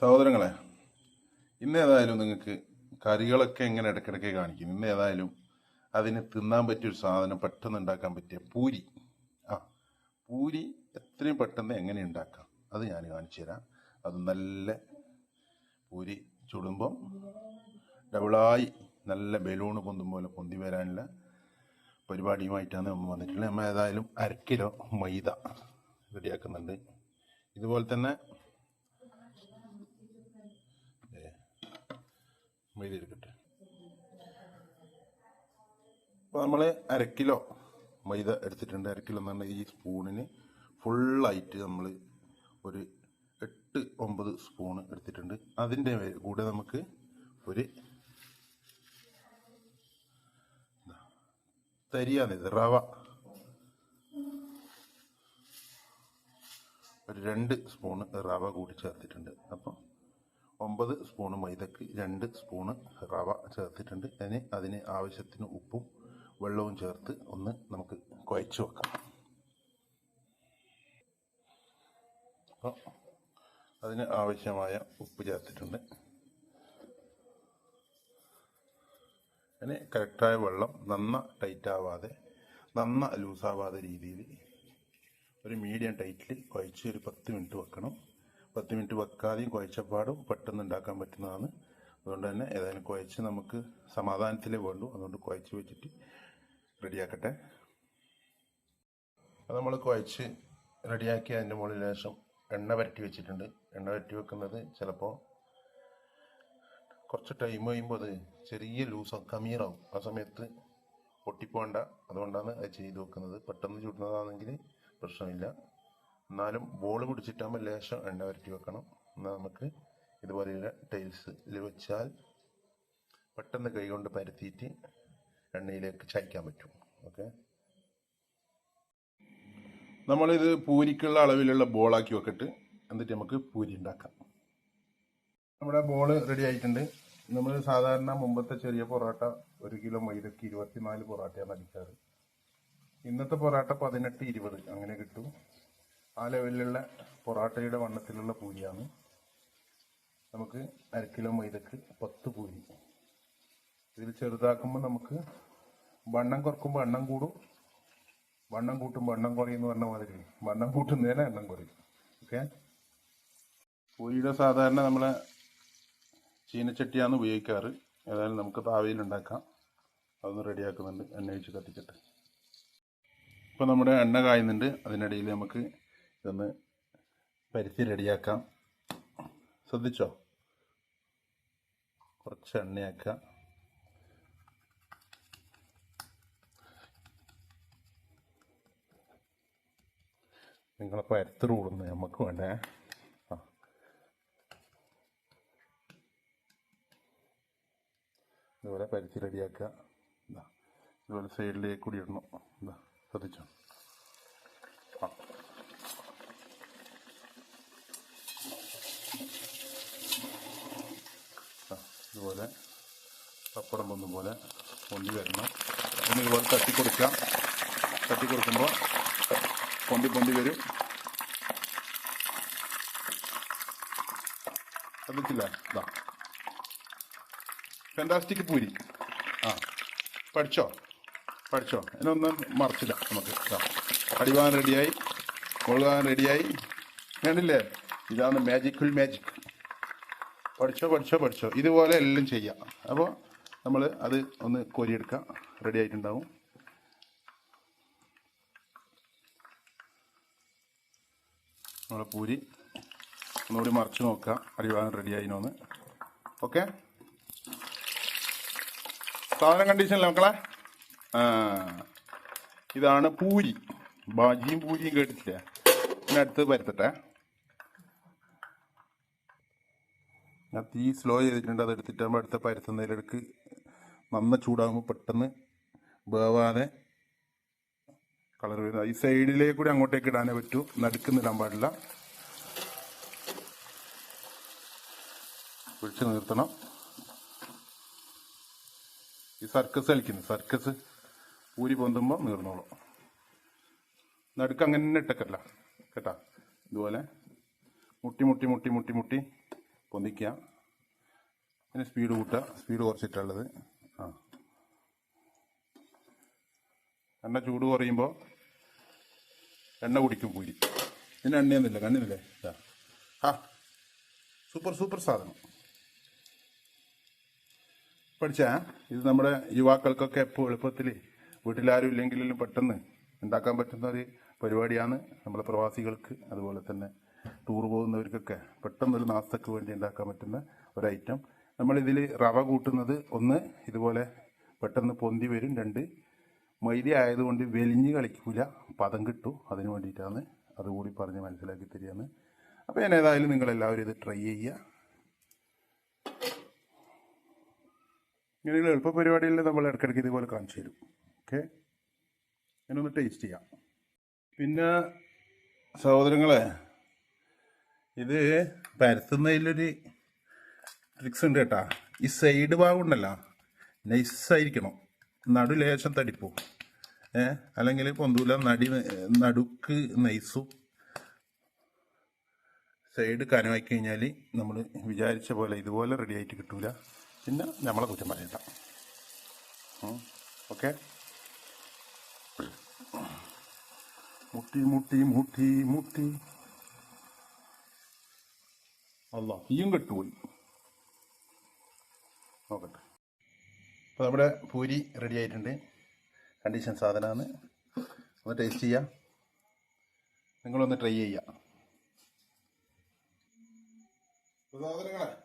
സഹോദരങ്ങളെ ഇന്ന് ഏതായാലും നിങ്ങൾക്ക് കറികളൊക്കെ എങ്ങനെ ഇടയ്ക്കിടയ്ക്ക് കാണിക്കും. ഇന്ന് ഏതായാലും അതിന് തിന്നാൻ പറ്റിയ ഒരു സാധനം പെട്ടെന്ന് ഉണ്ടാക്കാൻ പറ്റിയ പൂരി. ആ പൂരി എത്രയും പെട്ടെന്ന് എങ്ങനെ ഉണ്ടാക്കാം അത് ഞാൻ കാണിച്ചു തരാം. അത് നല്ല പൂരി ചുടുമ്പം ഡബിളായി നല്ല ബലൂൺ പൊന്തും പോലെ പൊന്തി വരാനുള്ള പരിപാടിയുമായിട്ടാണ് നമ്മൾ വന്നിട്ടുള്ളത്. നമ്മൾ ഏതായാലും അര കിലോ മൈദ റെഡിയാക്കുന്നുണ്ട്. ഇതുപോലെ തന്നെ മൈദ എടുക്കട്ടെ. അപ്പോൾ നമ്മൾ അരക്കിലോ കിലോ മൈദ എടുത്തിട്ടുണ്ട്. അരക്കിലോ കിലോ എന്ന് പറഞ്ഞാൽ ഈ സ്പൂണിന് ഫുള്ളായിട്ട് നമ്മൾ ഒരു എട്ട് ഒമ്പത് സ്പൂൺ എടുത്തിട്ടുണ്ട്. അതിന്റെ കൂടെ നമുക്ക് ഒരു തരിയാണിത് റവ. ഒരു രണ്ട് സ്പൂണ് റവ കൂടി ചേർത്തിട്ടുണ്ട്. അപ്പം ഒമ്പത് സ്പൂണ് മൈദക്ക് രണ്ട് സ്പൂണ് റവ ചേർത്തിട്ടുണ്ട്. ഇനി അതിന് ആവശ്യത്തിന് ഉപ്പും വെള്ളവും ചേർത്ത് ഒന്ന് നമുക്ക് കുഴച്ച് വെക്കാം. അപ്പോൾ അതിന് ആവശ്യമായ ഉപ്പ് ചേർത്തിട്ടുണ്ട്. അതിന് കറക്റ്റായ വെള്ളം നന്ന ടൈറ്റ് ആവാതെ നന്ന ലൂസാവാതെ രീതിയിൽ ഒരു മീഡിയം ടൈറ്റിൽ കുഴച്ച് ഒരു പത്ത് മിനിറ്റ് വെക്കണം. പത്ത് മിനിറ്റ് വെക്കാതെയും കുഴച്ചപ്പാടും പെട്ടെന്ന് ഉണ്ടാക്കാൻ പറ്റുന്നതാണ്. അതുകൊണ്ട് തന്നെ ഏതായാലും കുഴച്ച് നമുക്ക് സമാധാനത്തിലേ വേണ്ടു. അതുകൊണ്ട് കുഴച്ച് വെച്ചിട്ട് റെഡിയാക്കട്ടെ. അത് നമ്മൾ കുഴച്ച് റെഡിയാക്കി അതിന്റെ മുകളിൽ ശേഷം എണ്ണ വരട്ടി വെച്ചിട്ടുണ്ട്. എണ്ണ വരട്ടി വെക്കുന്നത് ചിലപ്പോൾ കുറച്ച് ടൈം കഴിയുമ്പോൾ അത് ചെറിയ ലൂസ് കമീറാവും ആ സമയത്ത് പൊട്ടിപ്പോണ്ട. അതുകൊണ്ടാണ് അത് ചെയ്ത് വെക്കുന്നത്. പെട്ടെന്ന് ചുടുന്നതാണെങ്കിൽ പ്രശ്നമില്ല. എന്നാലും ബോൾ പിടിച്ചിട്ടാകുമ്പോൾ ലേശം എണ്ണ വരട്ടി വെക്കണം. എന്നാൽ നമുക്ക് ഇതുപോലെയുള്ള ടൈൽസിൽ വെച്ചാൽ പെട്ടെന്ന് കൈകൊണ്ട് പരത്തിയിട്ട് എണ്ണയിലേക്ക് ചായ്ക്കാൻ പറ്റും. ഓക്കെ നമ്മളിത് പൂരിക്കുള്ള അളവിലുള്ള ബോളാക്കി വെക്കിട്ട്. എന്നിട്ട് നമുക്ക് പൂരി ഉണ്ടാക്കാം. നമ്മുടെ ബോൾ റെഡി ആയിട്ടുണ്ട്. നമ്മൾ സാധാരണ മുമ്പത്തെ ചെറിയ പൊറോട്ട ഒരു കിലോ മൈദക്ക് ഇരുപത്തിനാല് പൊറോട്ടയാണ് അടിക്കാറ്. ഇന്നത്തെ പൊറോട്ട പതിനെട്ട് ഇരുപത്. അങ്ങനെ കിട്ടും. ആ ലെവലിലുള്ള പൊറാട്ടയുടെ വണ്ണത്തിലുള്ള പൂരിയാണ്. നമുക്ക് അര കിലോ മൈദക്ക് പത്ത് പൂരി. ഇതിൽ ചെറുതാക്കുമ്പോൾ നമുക്ക് വണ്ണം കുറക്കുമ്പോൾ എണ്ണം കൂടും. വണ്ണം കൂട്ടുമ്പോൾ എണ്ണം കുറയും എന്ന് പറഞ്ഞ മാതിരി. വണ്ണം കൂട്ടുന്നതിന് എണ്ണം കുറയും. ഓക്കെ? പൂരിയുടെ സാധാരണ നമ്മളെ ചീനച്ചട്ടിയാണ് ഉപയോഗിക്കാറ്. ഏതായാലും നമുക്ക് താവയിൽ ഉണ്ടാക്കാം. അതൊന്ന് റെഡിയാക്കുന്നുണ്ട് എണ്ണ ഒഴിച്ച് കത്തിച്ചിട്ട്. ഇപ്പോൾ നമ്മുടെ എണ്ണ കായുന്നുണ്ട്. അതിനിടയിൽ നമുക്ക് ഇതൊന്ന് പരുത്തി റെഡിയാക്കാം. ശ്രദ്ധിച്ചോ? കുറച്ച് എണ്ണയാക്കാം നിങ്ങളെ പരുത്ത് കൂടുന്നു നമുക്ക് വേണ്ടേ? ഇതുപോലെ പരുത്തി റെഡിയാക്കുക. ഇതാ. ഇതുപോലെ സൈഡിലേക്ക് കൂടി ഇടണം. ഇതാ. ശ്രദ്ധിച്ചോ? ആ. ഇതുപോലെ പപ്പടം പൊന്നും പോലെ പൊന്തി വരണം. ഒന്ന് ഇതുപോലെ തട്ടി കൊടുക്കാം. തട്ടി കൊടുക്കുമ്പോൾ പൊന്തി പൊന്തി വരും. ശ്രദ്ധിച്ചില്ല? ഇതാ പൂരി. ആ. പഠിച്ചോ? പഠിച്ചോ? അതിനൊന്നും മറച്ചില്ല നമുക്ക്. ഇതാ അടിവാൻ റെഡിയായി കൊള്ളുവാൻ റെഡിയായി വേണ്ടില്ലേ ഇതാണ് മാജിക്കുൾ മാജിക് പഠിച്ചോ പഠിച്ചോ പഠിച്ചോ. ഇതുപോലെ എല്ലാം ചെയ്യാം. അപ്പോൾ നമ്മൾ അത് ഒന്ന് കോരിയെടുക്കാം. റെഡി ആയിട്ടുണ്ടാവും. നമ്മളെ പൂരി ഒന്നുകൂടി മറിച്ച് നോക്കുക. അടിഭാഗം റെഡി ആയിനോന്ന് ഓക്കെ സാധനം കണ്ടീഷനല്ലേ മക്കളെ? ഇതാണ് പൂരി. ബാജിയും പൂരിയും കേട്ടിട്ടില്ലേ? പിന്നെ അടുത്ത് പരത്തട്ടെ ഞാൻ തീ സ്ലോ ചെയ്തിട്ടുണ്ട് അത് എടുത്തിട്ട് നമ്മൾ അടുത്ത പരത്തുന്നതിലെടുക്ക് നന്ന ചൂടാകുമ്പോൾ പെട്ടെന്ന് വേവാതെ കളർ വരുന്നത് ഈ സൈഡിലേക്ക് കൂടി അങ്ങോട്ടേക്ക് ഇടാനേ പറ്റൂ. നടുക്കുന്നിടാൻ പാടില്ല. പിടിച്ച് നിർത്തണം. ഈ സർക്കസ് കളിക്കുന്നു. സർക്കസ് ഊരി പൊന്തുമ്പോൾ നീർന്നോളും. നടുക്ക് അങ്ങനെ ഇട്ടക്കല്ല. കേട്ടാ? ഇതുപോലെ മുട്ടി മുട്ടി മുട്ടി മുട്ടി മുട്ടി പൊന്തിക്കുക. പിന്നെ സ്പീഡ് കൂട്ടുക. സ്പീഡ് കുറച്ചിട്ടുള്ളത്. ആ. എണ്ണ ചൂട് കുറയുമ്പോൾ എണ്ണ കുടിക്കും പൂരി ഇതിന് എണ്ണയൊന്നുമില്ല. കണ്ണിനില്ലേ ആ. സൂപ്പർ സൂപ്പർ സാധനം. പഠിച്ചാ? ഇത് നമ്മുടെ യുവാക്കൾക്കൊക്കെ എപ്പോൾ എളുപ്പത്തിൽ വീട്ടിലാരും ഇല്ലെങ്കിലും പെട്ടെന്ന് ഉണ്ടാക്കാൻ പറ്റുന്ന ഒരു പരിപാടിയാണ് നമ്മുടെ പ്രവാസികൾക്ക് അതുപോലെ തന്നെ ടൂർ പോകുന്നവർക്കൊക്കെ പെട്ടെന്നൊരു നാസ്തക്ക് വേണ്ടി ഉണ്ടാക്കാൻ പറ്റുന്ന ഒരു ഐറ്റം നമ്മളിതിൽ റവ കൂട്ടുന്നത് ഒന്ന് ഇതുപോലെ പെട്ടെന്ന് പൊന്തി വരും. രണ്ട് മൈദ ആയതുകൊണ്ട് വെലിഞ്ഞ് കളിക്കൂല. പദം കിട്ടും അതിന് വേണ്ടിയിട്ടാണ് അതുകൂടി പറഞ്ഞ് മനസ്സിലാക്കി തരികയാണ്. അപ്പോൾ ഞാൻ ഏതായാലും നിങ്ങളെല്ലാവരും ഇത് ട്രൈ ചെയ്യുക. ഇങ്ങനെയുള്ള എളുപ്പ പരിപാടികളിൽ നമ്മൾ ഇടയ്ക്കിടയ്ക്ക് ഇതുപോലെ കാണിച്ചു തരും. ഓക്കെ ഞാനൊന്ന് ടേസ്റ്റ് ചെയ്യാം. പിന്നെ സഹോദരങ്ങളെ ഇത് പരത്തുന്നതിലൊരു ട്രിക്സ് ഉണ്ട് കേട്ടാ. ഈ സൈഡ് ഭാഗം ഉണ്ടല്ലോ. നൈസായിരിക്കണം നടു ലേശം തടിപ്പോ. ഏ? അല്ലെങ്കിൽ പൊന്തൂല നടി നടുക്ക് നൈസും സൈഡ് കനമാക്കി കഴിഞ്ഞാൽ നമ്മൾ വിചാരിച്ച പോലെ ഇതുപോലെ റെഡി ആയിട്ട് കിട്ടൂല. പിന്നെ നമ്മളെ കുറ്റം പറയണ്ട. ഓക്കെ? മുട്ടി മുട്ടി മുട്ടി മുട്ടി. അല്ല തീയും കെട്ടുപോയി. നോക്കട്ടെ. അപ്പോൾ നമ്മുടെ പൂരി റെഡി ആയിട്ടുണ്ട്. കണ്ടീഷൻ സാധനമാണ് ഒന്ന് ടേസ്റ്റ് ചെയ്യാം. നിങ്ങളൊന്ന് ട്രൈ ചെയ്യാം. സാധനങ്ങളെ.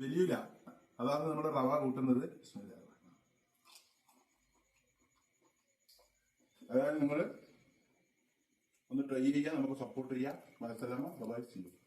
വലിയില്ല അതാണ് നമ്മുടെ റവ കൂട്ടുന്നത്. അതായത് നിങ്ങൾ ഒന്ന് ട്രൈ ചെയ്യാം നമുക്ക് സപ്പോർട്ട് ചെയ്യാം. മനസ്സിലാമോ ബൈ ചെയ്യും